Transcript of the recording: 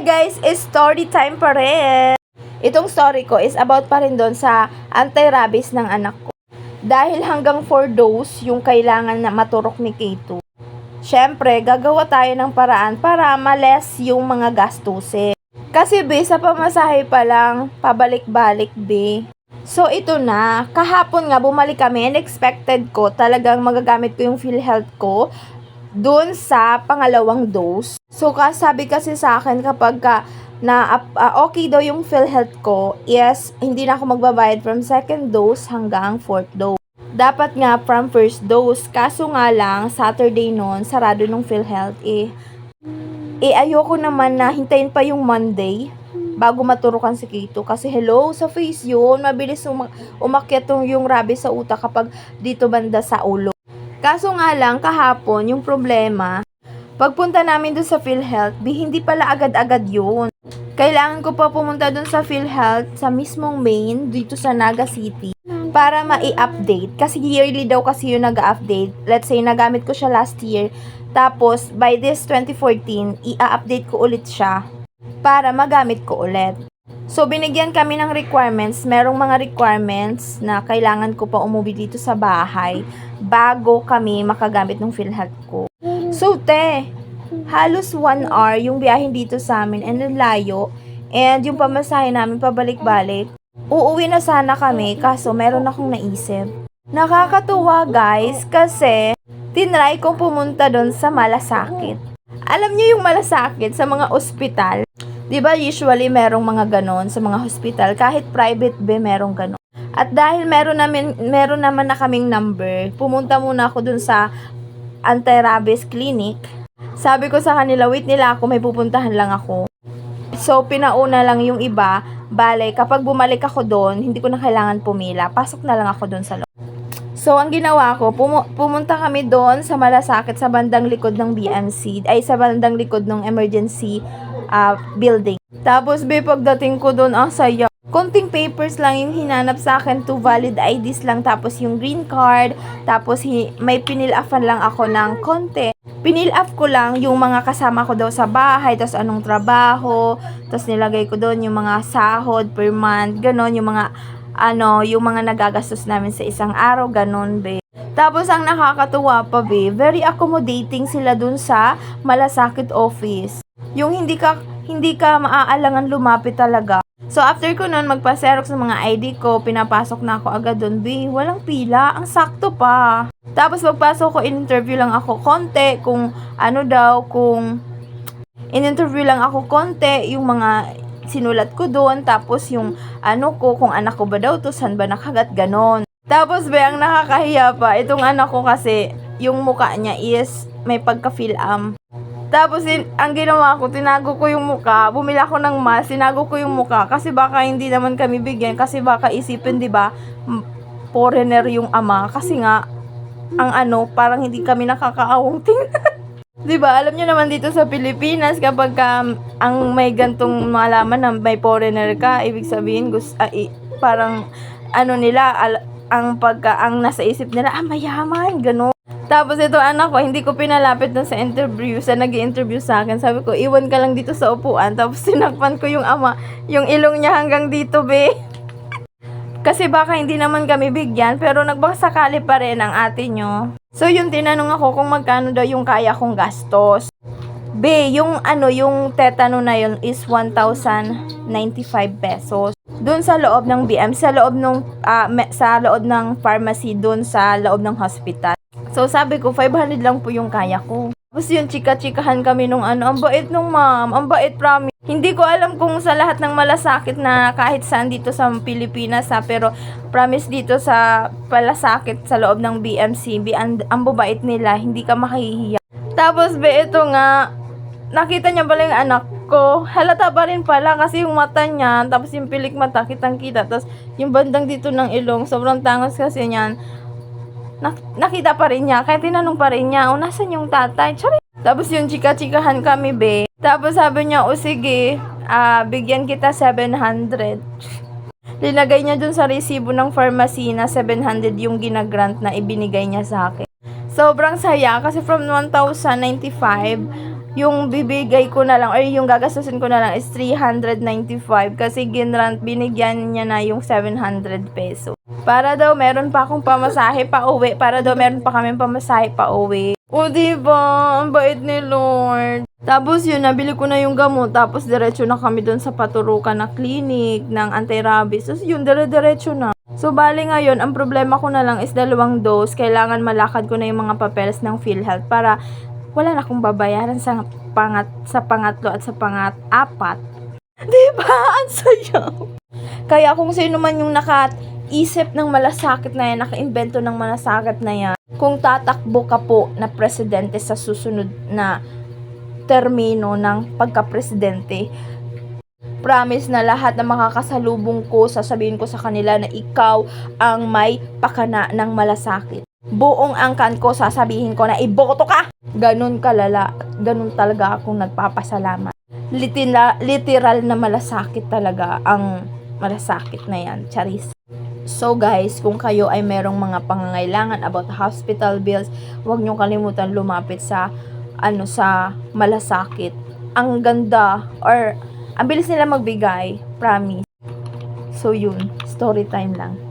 Guys, it's story time pa rin. Itong story ko is about pa rin doon sa anti-rabies ng anak ko. Dahil hanggang 4 dose yung kailangan na maturok ni K2. Siyempre, gagawa tayo ng paraan para males yung mga gastusin. Kasi be, sa pamasahe pa lang, pabalik-balik be. So ito na, kahapon nga bumalik kami, unexpected ko, talagang magagamit ko yung PhilHealth ko dun sa pangalawang dose. So kasabi kasi sa akin kapag ka na ah, okay daw yung PhilHealth ko, yes, hindi na ako magbabayad from second dose hanggang fourth dose. Dapat nga from first dose. Kaso nga lang, Saturday noon, sarado nung PhilHealth eh. Eh, ayoko naman na hintayin pa yung Monday bago maturukan si Kito. Kasi hello, sa face yun, mabilis uma- umakyat yung, rabies sa utak kapag dito banda sa ulo. Kaso nga lang, kahapon, yung problema, pagpunta namin doon sa PhilHealth, di, hindi pala agad-agad yun. Kailangan ko pa pumunta doon sa PhilHealth sa mismong main dito sa Naga City para ma-update. Kasi yearly daw kasi yung nag-update. Let's say, nagamit ko siya last year. Tapos, by this 2014, i-update ko ulit siya para magamit ko ulit. So, binigyan kami ng requirements. Merong mga requirements na kailangan ko pa umuwi dito sa bahay bago kami makagamit ng PhilHealth ko. So, te, halos one hour yung biyahin dito sa amin and ang layo. And yung pamasahe namin pabalik-balik. Uuwi na sana kami kaso meron akong naisip. Nakakatuwa guys kasi tinry kong pumunta doon sa malasakit. Alam niyo yung malasakit sa mga ospital? 'Di ba usually merong mga ganon sa mga hospital kahit private be merong ganon. At dahil meron namin meron naman na kaming number, pumunta muna ako dun sa anti-rabies clinic. Sabi ko sa kanila, wait nila ako, may pupuntahan lang ako. So, pinauna lang yung iba. Bale, kapag bumalik ako doon, hindi ko na kailangan pumila. Pasok na lang ako doon sa loob. So, ang ginawa ko, pumu- pumunta kami doon sa malasakit sa bandang likod ng BMC, ay sa bandang likod ng emergency ah, building. Tapos, be, pagdating ko doon, ang saya. Konting papers lang yung hinanap sa akin, two valid IDs lang, tapos yung green card, tapos hi- may pinil-offan lang ako ng konti. Pinil-off ko lang yung mga kasama ko daw sa bahay, tapos anong trabaho, tapos nilagay ko doon yung mga sahod per month, ganon, yung mga ano, yung mga nagagastos namin sa isang araw, ganon, be. Tapos ang nakakatuwa pa, be, very accommodating sila dun sa malasakit office. Yung hindi ka hindi ka maaalangan lumapit talaga. So after ko nun magpa-xerox ng mga ID ko, pinapasok na ako agad doon. Be, walang pila, ang sakto pa. Tapos pagpasok ko, in-interview lang ako konti kung ano daw, kung in-interview lang ako konti yung mga sinulat ko doon, tapos yung ano ko, kung anak ko ba daw to, saan ba nakagat, ganon. Tapos be, ang nakakahiya pa, itong anak ko kasi, yung muka niya is may pagka-fill-am. Tapos, in, ang ginawa ko, tinago ko yung muka, bumili ako ng mask, tinago ko yung muka, kasi baka hindi naman kami bigyan, kasi baka isipin, di ba, foreigner yung ama, kasi nga, ang ano, parang hindi kami nakakaawang tingnan. 'Di ba? Alam niyo naman dito sa Pilipinas kapag ka, ang may gantong malaman na may foreigner ka, ibig sabihin gusto parang ano nila al- ang pagka ang nasa isip nila, ah mayaman, gano'n. Tapos ito anak ko, hindi ko pinalapit dun sa interview, sa nag interview sa akin. Sabi ko, iwan ka lang dito sa upuan. Tapos sinakpan ko yung ama, yung ilong niya hanggang dito, be. Kasi baka hindi naman kami bigyan, pero nagbakasakali pa rin ang ate nyo. So yun, tinanong ako kung magkano daw yung kaya kong gastos. B, yung ano, yung tetano na yun is 1,095 pesos. Doon sa loob ng BM, sa loob ng sa loob ng pharmacy, doon sa loob ng hospital. So sabi ko, 500 lang po yung kaya ko. Tapos yun, chika-chikahan kami nung ano, ang bait nung ma'am, ang bait promise. Hindi ko alam kung sa lahat ng malasakit na kahit saan dito sa Pilipinas ha, pero promise dito sa palasakit sa loob ng BMCB, ang, ang babait nila, hindi ka makahihiya. Tapos be, ito nga, nakita niya pala yung anak ko. Halata pa rin pala kasi yung mata niya, tapos yung pilik mata, kitang kita. Tapos yung bandang dito ng ilong, sobrang tangos kasi niyan. Nak- nakita pa rin niya, kaya tinanong pa rin niya, o nasan yung tatay? Tsari. Tapos yung chika-chikahan kami, be. Tapos sabi niya, o sige, ah, bigyan kita 700. Linagay niya dun sa resibo ng pharmacy na 700 yung ginagrant na ibinigay niya sa akin. Sobrang saya kasi from 1,095, yung bibigay ko na lang or yung gagastusin ko na lang is 395 kasi ginrant binigyan niya na yung 700 peso. Para daw meron pa akong pamasahe pa uwi, para daw meron pa kami pamasahe pa uwi. O diba, ang bait ni Lord. Tapos yun, nabili ko na yung gamot, tapos diretso na kami doon sa paturukan na clinic ng anti-rabies. Tapos yun, dire-diretso na. So, bali ngayon, ang problema ko na lang is dalawang dose. Kailangan malakad ko na yung mga papeles ng PhilHealth para wala na akong babayaran sa pangat sa pangatlo at sa pangat-apat. 'Di ba? Ang saya. Kaya kung sino man yung nakaisip ng malasakit na yan, nakaimbento ng malasakit na yan, kung tatakbo ka po na presidente sa susunod na termino ng pagka-presidente, promise na lahat na makakasalubong ko, sasabihin ko sa kanila na ikaw ang may pakana ng malasakit. Buong angkan ko, sasabihin ko na iboto ka! Ganun kalala, ganun talaga akong nagpapasalamat. Litila, literal na malasakit talaga ang malasakit na yan, charis. So guys, kung kayo ay merong mga pangangailangan about hospital bills, huwag niyong kalimutan lumapit sa ano sa malasakit. Ang ganda or ang bilis nila magbigay, promise. So yun, story time lang.